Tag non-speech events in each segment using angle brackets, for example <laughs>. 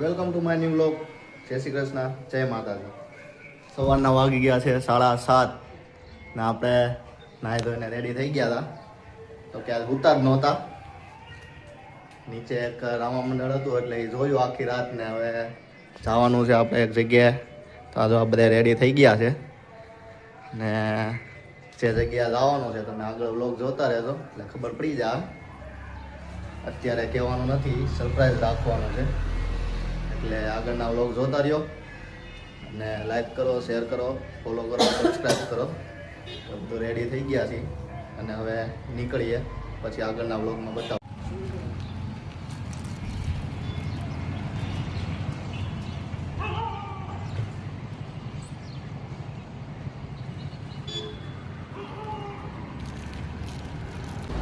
Welcome to my new blog જય શ્રી કૃષ્ણ. જય માતાજી. સવારના વાગી ગયા છે સાડા સાત. ને આપણે નાહી ધોઈને રેડી થઈ ગયા હતા. તો કે ઉતાર નહોતા. નીચે એક રામા મંડળ હતું એટલે એ જોયું આખી રાત ને હવે જવાનું છે આપણે એક જગ્યાએ. તો આ જો બધા રેડી થઈ ગયા છે. ને જે જગ્યાએ જવાનું છે તમે આગળ બ્લોગ જોતા રહેજો. એટલે ખબર પડી જાય. અત્યારે કહેવાનું નથી સરપ્રાઈઝ રાખવાનું છે. એટલે આગળના વ્લોગ જોતા રહ્યો. અને લાઈક કરો શેર કરો ફોલો કરો સબસ્ક્રાઈબ કરો. બધું રેડી થઈ ગયા છીએ. અને હવે નીકળીએ. પછી આગળના વ્લોગમાં બતાવો.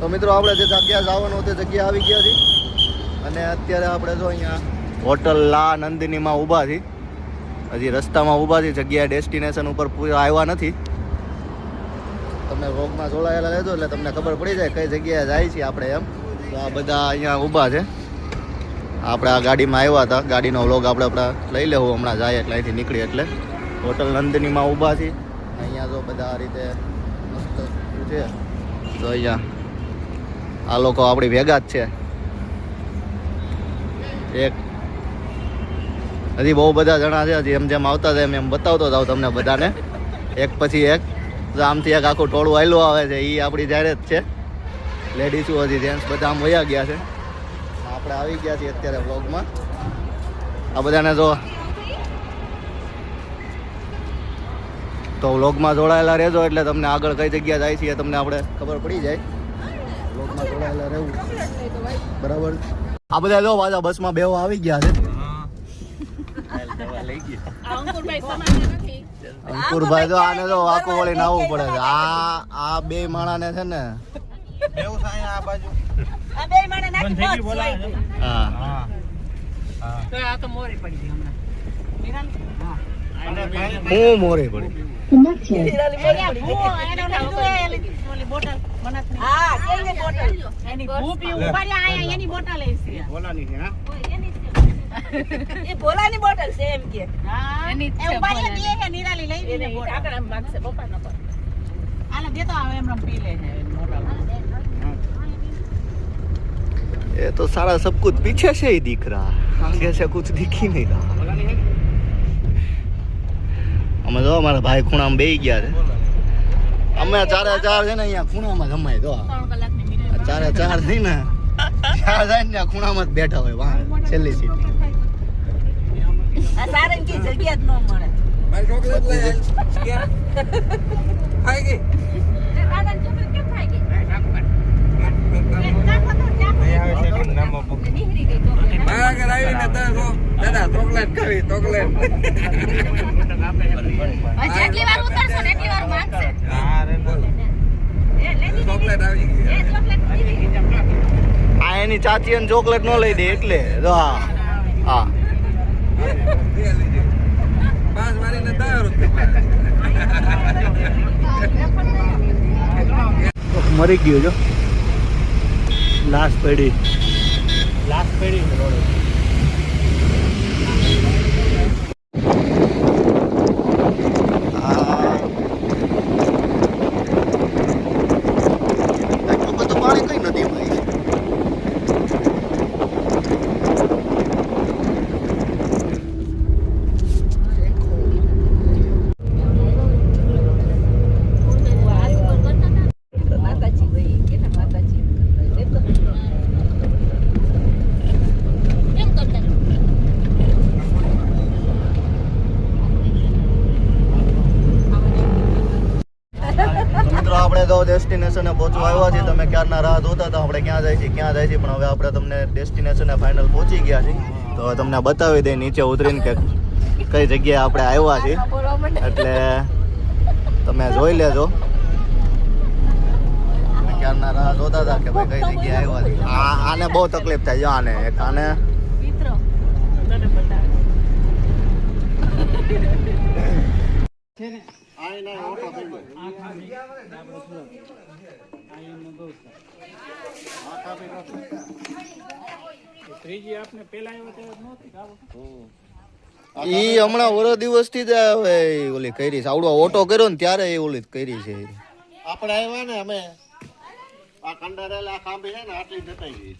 તો મિત્રો, આપણે જે જગ્યા જવાનું તે જગ્યા આવી ગયા છીએ. અને અત્યારે આપણે જો અહીંયા હોટલ લા નંદિનીમાં ઊભા છીએ હજી રસ્તામાં ઊભા છીએ જગ્યાએ ડેસ્ટિનેશન ઉપર પૂરા આવ્યા નથી. તમે રોગમાં જોડાયેલા રહેજો એટલે તમને ખબર પડી જાય કઈ જગ્યાએ જાય છે આપણે એમ. તો આ બધા અહીંયા ઊભા છે. આપણે આ ગાડીમાં આવ્યા હતા. ગાડીનો વ્લોગ આપણે આપણે લઈ લેવું, હમણાં જાય એટલે અહીંથી નીકળી એટલે. હોટલ નંદિનીમાં ઊભા છીએ અહીંયા જો બધા આ રીતે મસ્ત છે? તો અહીંયા આ લોકો આપણી ભેગા જ છે. એક હજી બહુ બધા જણા છે, હજી એમ જેમ આવતા હતા એમ એમ બતાવતો જાવ તમને બધાને. એક પછી એક આમથી એક આખું ટોળું આવેલું આવે છે એ આપણી જાહેર જ છે. લેડીઝો હજી જેન્ટ્સ બધા આમ વયા ગયા છે. આપણે આવી ગયા છીએ અત્યારે વ્લોગમાં આ બધાને જો. તો વ્લોગમાં જોડાયેલા રહેજો એટલે તમને આગળ કઈ જગ્યા જાય છે તમને આપણે ખબર પડી જાય. વ્લોગમાં જોડાયેલા રહેવું. બરાબર? આ બધા જો પાછા બસમાં બેવા આવી ગયા છે. અંકુરભાઈ જો આને તો વાકો વળી નાવું પડે. છે આ આ બે માણાને છે ને. આ બે માણા નાખી બસ હા. હા. તો આ તો મોરે પડી ગઈ હમણાં. નિરાલી? હા. હું મોરે પડી તો એ ઓલી- ઓલી બોટલ બનાસની. એની ભૂ પીવું ઉભા રહ્યા, અહીંયા એની બોટલ એ છે. હા. એ ઉભા રહ્યા, દે છે, નિરાલી લઈ લઈને બોટલ. આલે દેતો આવે એમ રમ પી લે છે એની બોટલ. ये तो सारा सब कुछ पीछे से ही दिख रहा है आगे से कुछ दिख ही नहीं रहा અમે જો અમારા ભાઈ ખૂણામાં બેહી ગયા છે અમે ચારે ચાર છે ને અહીંયા ખૂણામાં જમાય જો ત્રણ કલાકની મિનિટ. આ ચારે ચાર થઈ ને ચાર જાય ને ત્યાં ખૂણામાં જ બેઠા હોય વાહ છેલ્લી સીટ આ સારંગી જગ્યા જ ન મળે. જેટલી વાર ઉતરશો ને એટલી વાર માંગશે. એ લેતી ચોકલેટ આવી ગઈ. આ એની ચાચી એને ચોકલેટ ન લઈ દે એટલે. હા પાંચ મારીને દસ રૂપિયા મરી ગયો જો. લાશ પડી. લાશ પડી પાણી કઈ નદીમાં છે માતાજી ભાઈ કેના માતાજી એમ કરતા મિત્રો આપણે તો ડેસ્ટિનેશને પહોંચવા આવ્યા છીએ તમે ક્યારના રાહ જોતા હતા આપણે ક્યાં જાય છે ક્યાં જાય છે પણ હવે આપણે તમને ડેસ્ટિનેશને ફાઇનલ પહોંચી ગયા છીએ તો તમને બતાવી દે નીચે ઉતરીને કે કઈ જગ્યાએ આપણે આવ્યા છીએ એટલે તમે જોઈ લેજો ક્યારના રાહ જોતા હતા કે ભાઈ કઈ જગ્યાએ આવ્યા છીએ આ આને બહુ તકલીફ થાય જો આને એક આને ઈ હમણાં વર દિવસથી જ હવે ઓલી કરી છે. આવડો ઓટો કર્યો ને ત્યારે એ ઓલી કરી છે. આપણે આવ્યા ને અમે. આ કંડારેલા ખાંભી છે ને આટલી જતાઈ ગઈ.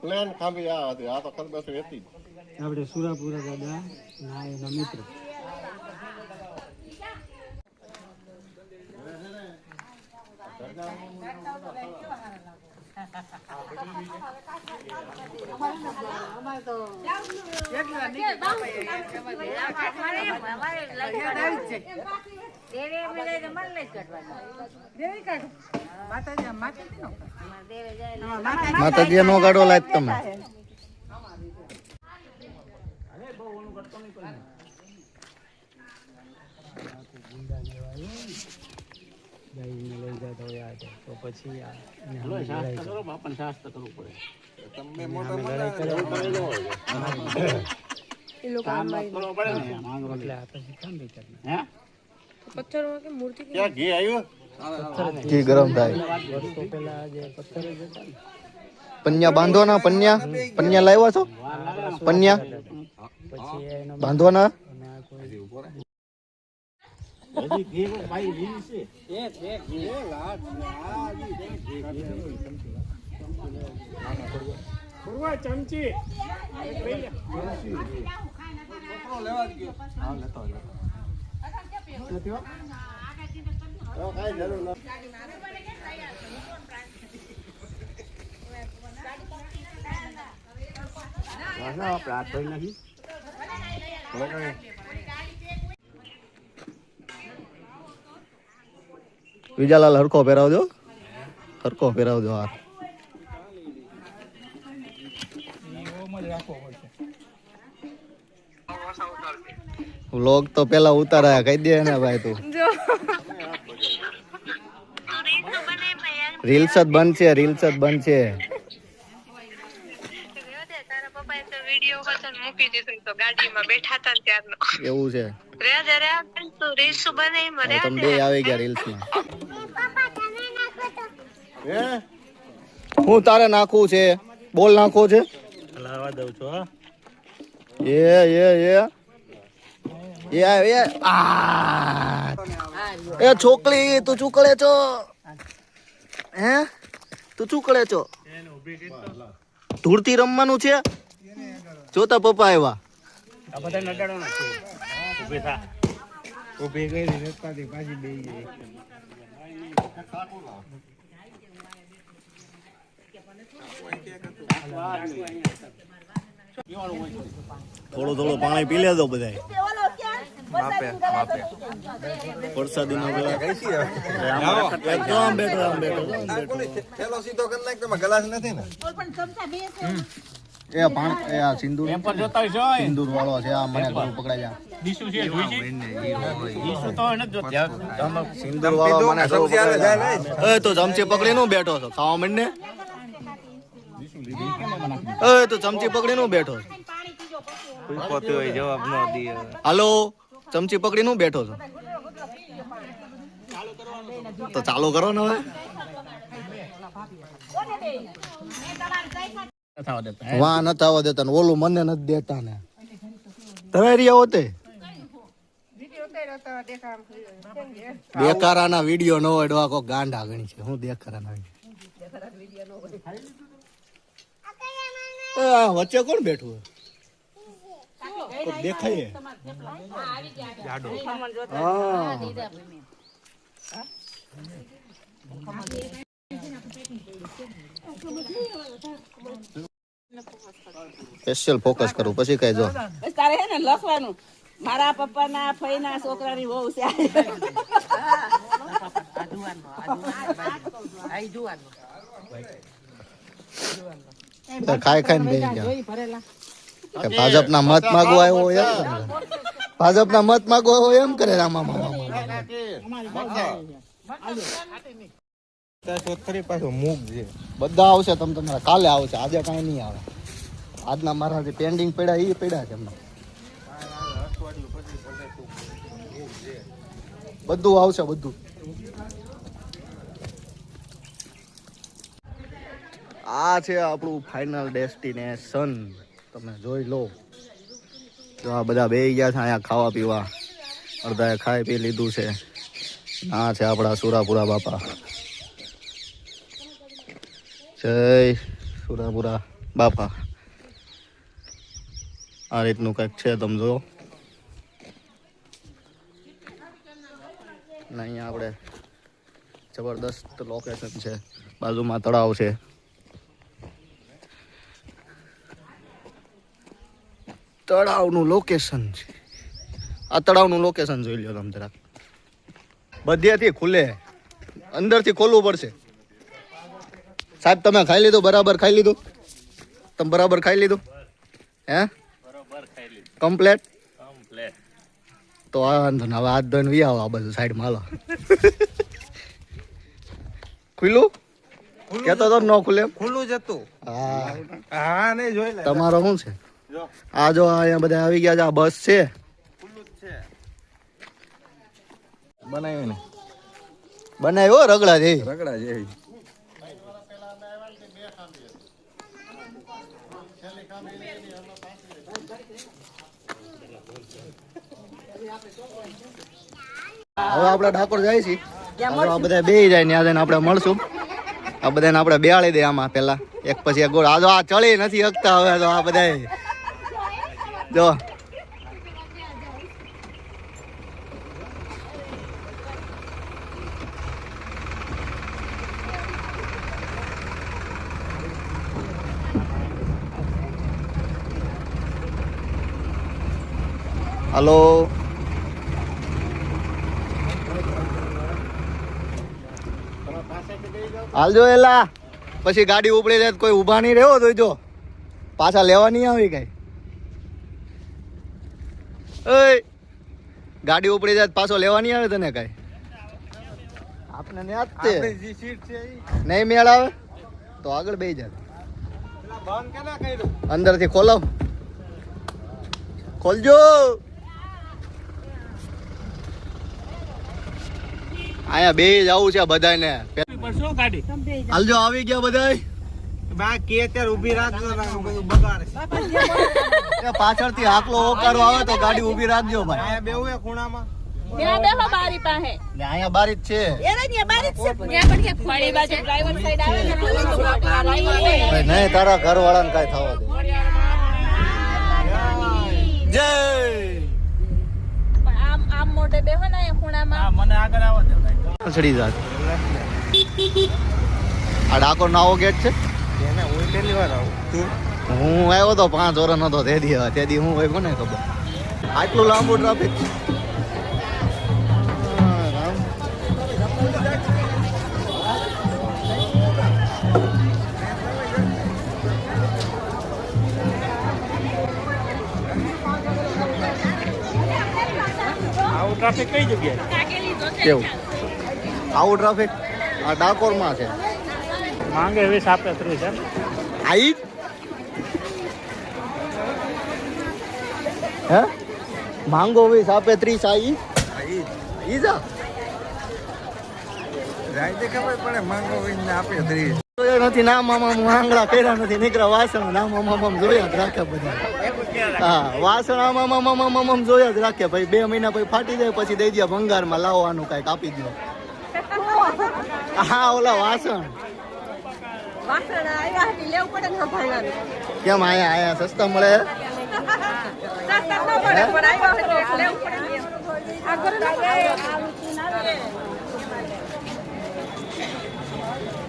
પ્લેન ખાંભી આ હતી. આ તો ખરબસ હતી આપણે સુરાપુરા દાદા ના એના મિત્ર. માતાજી નો ગાડો લાય તમે. ગાયને લઈ જતો હોય તો. પછી આ એને સામે લડાઈ કરે. તમે મોટા મોટા એટલે આ પછી કામ બી કરે. ક્યાં ઘી આવ્યું ઘી ગરમ થાય વર્ષો પહેલા જે પથ્થર જ હતા ને પન્યા બાંધવાના પન્યા પન્યા લાવ્યા છો પન્યા પછી એનો બાંધવાના અને આ કોઈ વિજાલાલ હરખો પહેરાવજો હરખો પહેરાવજો હા. વ્લોગ તો પેલા ઉતારાયા કહી દે ને ભાઈ તું. રીલ્સ જ બંધ છે રીલ્સ જ બંધ છે તારા પપ્પાએ તો વીડિયો મૂકી દીધો તો ગાડીમાં બેઠા હતા ત્યારનો. એવું છે. રે રે રે રીલ્સ બને મરે તમે બે આવી ગયા રીલ્સમાં હે? હું તારે નાખું છે? બોલ નાખો છે. એ એ એ. એ એ. આ. એ છોકરી તું ચૂકળે છો? હે? તું ચૂકળે છો? ધૂળથી રમવાનું છે? જોતા પપ્પા આવ્યા આ બધા નડાડવાના છે. ઊભી થા. ઊભી કરી રસ્તાથી પાછી બેસી ગઈ. થોડું થોડું પાણી પી લેજો બધા માપે માપે. વરસાદી નો આમ બેઠો બેઠો સીધો કરી નાખ તમે ગલાસ નથી ને? એ પાણી એ આ સિંદૂર. સિંદૂર વાળો છે આ મને ઘણું પકડાઈ જા સિંદૂર વાળો મને જાય પકડાઈ જા. એ તો ચમચી પકડી નું બેઠો છો. ખાવા મને એ તો ચમચી પકડી નું બેઠો છો. હાલો? ચમચી પકડી નું બેઠો છો. તો ચાલુ કરો ને હવે. વાહ નતા આવવા દેતા ને ઓલું મને નથી દેતા ને. ધરાઈ હોતે? દેખારાના વીડિયો નો ડોહા કોક ગાંડા ગણી છે. હું વચ્ચે કોણ બેઠું? સ્પેશિયલ ફોકસ કરું પછી કહેજો જો બસ તારે હે ને લખવાનું. મારા પપ્પાના ફઈના છોકરાની વહુ છે. તો ખાઈ ખાઈને બેસી ગયા. ભાજપના મત માંગવા આવ્યો હોય એમ. ભાજપના મત માંગવા હોય એમ કરે રામા મામા. મૂક છે. બધા આવશે તમે તમારા. કાલે આવશે. આજે કાંઈ નહીં આવે. આજના મારા જે પેન્ડિંગ પડ્યા એ પડ્યા છે એમના. બધું આવશે, બધું. આ છે આપણું ફાઇનલ ડેસ્ટિનેશન તમે જોઈ લો. જો આ બધા બે ગયા છે અહીંયા ખાવા પીવા. અડધાએ ખાઈ પી લીધું છે. આ છે આપણા સુરાપુરા બાપા. જય સુરાપુરા બાપા. આ રીતનું કંઈક છે, તમે જો અહીંયા આપણે જબરદસ્ત લોકેશન છે. બાજુમાં તળાવ છે. તળાવનું લોકેશન છે. આ તળાવનું લોકેશન જોઈ લો તમે જરાક. બધેથી ખુલે. અંદરથી ખોલવું પડશે. સાહેબ તમે ખાઈ લીધું? બરાબર ખાઈ લીધું? તમે બરાબર ખાઈ લીધું? હે? કમ્પ્લેટ તો આ વાંધો ને હવે હાથ ધોઈને વી આવો આ બધું સાઈડમાં હાલો. ખુલ્લું? કેતો તો ન ખુલે ખુલ્લું જ હતું હા. હા ને જોઈ લે. તમારો શું છે? આ જો અહીંયા બધા આવી ગયા છે આ બસ છે. બનાવ્યું ને? બનાવ્યો રગડા જેવી. રગડા જેવી. હવે આપણે ડાકોર જાય છે આ બધા બે જાય ત્યાં આજે આપણે મળશું. આ બધાને આપણે બેહાડી દે આમાં પેલા એક પછી એક ગોળ. આ જો આ ચડી નથી શકતા હવે તો આ બધા જો. હલો હાલજો એલા. પછી ગાડી ઉપડી જાય કોઈ ઊભા નહીં રહેવો તો જો. પાછા લેવા નહીં આવી કઈ. ગાડી ઉપડી જાય પાછો લેવા નહીં આવે તને કઈ. આપને સીટ છે નહીં મેળ આવે તો આગળ બે જાય અંદરથી કેના અંદરથી ખોલાવ ખોલજો. અહીંયા બે જવું છે બધાને હાલજો આવી ગયા બધાય બા કે અત્યારે ઊભી રાખજો ને આ બધું બગાડે એ પાછળથી હાકલો ઓકારો આવે તો ગાડી ઊભી રાખજો ભાઈ આયા બેવું એ ખૂણામાં ને અહીંયા બારી જ છે એને ત્યાં બારી જ છે ત્યાં પણ ક્યાંક ખોડી બાજુ ડ્રાઈવર સાઈડ આવે ને તો ભાઈ નહીં તારા ઘર વાળાને કઈ થવા દે જય મોઢે બેહો ને ખૂણામાં. મને આગળ આવો દે ચડી જાત આ ડાકોર નાવો ગેટ છે? એને હું પહેલી વાર આવું. તું હું આવ્યો તો પાંચ વર્ષ નતો તે દી તે દી હું હોય કોને ખબર? આટલું લાંબુ ટ્રાફિક ટ્રાફિક કઈ જગ્યાએ? કેવું? આવું ટ્રાફિક આ ડાકોરમાં છે. માંગે વીસ આપે ત્રીસ એમ. આઈ? હે? માંગો વીસ આપે ત્રીસ આઈ? ઈ જા. જાય ખબર પડે માંગો ને આપે ત્રીસ જોયા નથી ના મામા હું આંગળા કર્યા નથી નીકળ્યા વાસણ ના મામા મામ જોયા રાખ્યા રાખે બધા. હા વાસણ આ મામા મામા મામા જોયા જ રાખે. ભાઈ બે મહિના પછી ફાટી જાય પછી દઈ દે ભંગારમાં લાવવાનું કાંઈક આપી દો હા ઓલા વાસણ. કેમ આયા આયા સસ્તા મળે?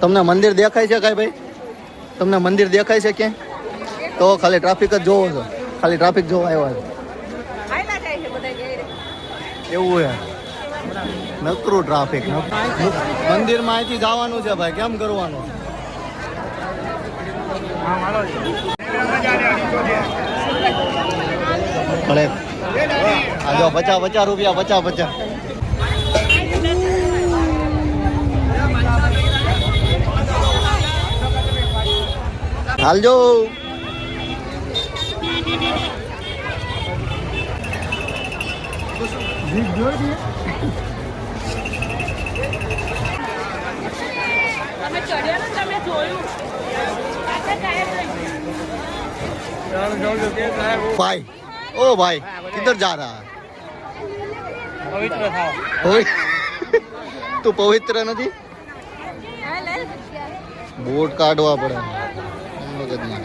તમને મંદિર દેખાય છે કઈ ભાઈ? તમને મંદિર દેખાય છે ક્યાંય? તો ખાલી ટ્રાફિક જ જોવો છો. ખાલી ટ્રાફિક જોવા આવ્યા છો. એવું છે. નકરું ટ્રાફિક મંદિરમાં અહીંથી જવાનું છે ભાઈ. કેમ કરવાનું? હા ભલે પચાસ પચાસ રૂપિયા પચાસ પચાસ. હાલજો. તમે ચડ્યા ને તમે જોયું भाई ओ भाई किधर जा रहा है પવિત્ર થાવ પવિ- <laughs> તું પવિત્ર નથી બોટ કાઢવા પડે મગજમાં.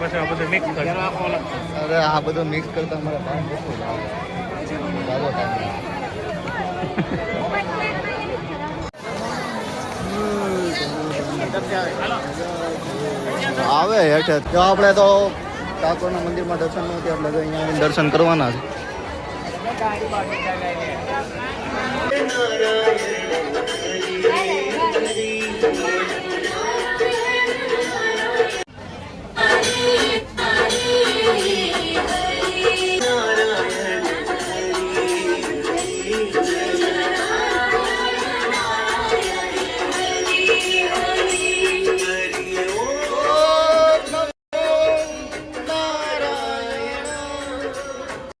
પછી આ બધું મિક્સ કરી અરે આ બધું મિક્સ કરતા અમારે ટાઈમ બહુ લાગે. ચાલો ટાઈમ આવે હેઠે. જો આપણે તો ઠાકોરના મંદિરમાં દર્શન નથી એટલે તો અહીંયા આવીને દર્શન કરવાના છે.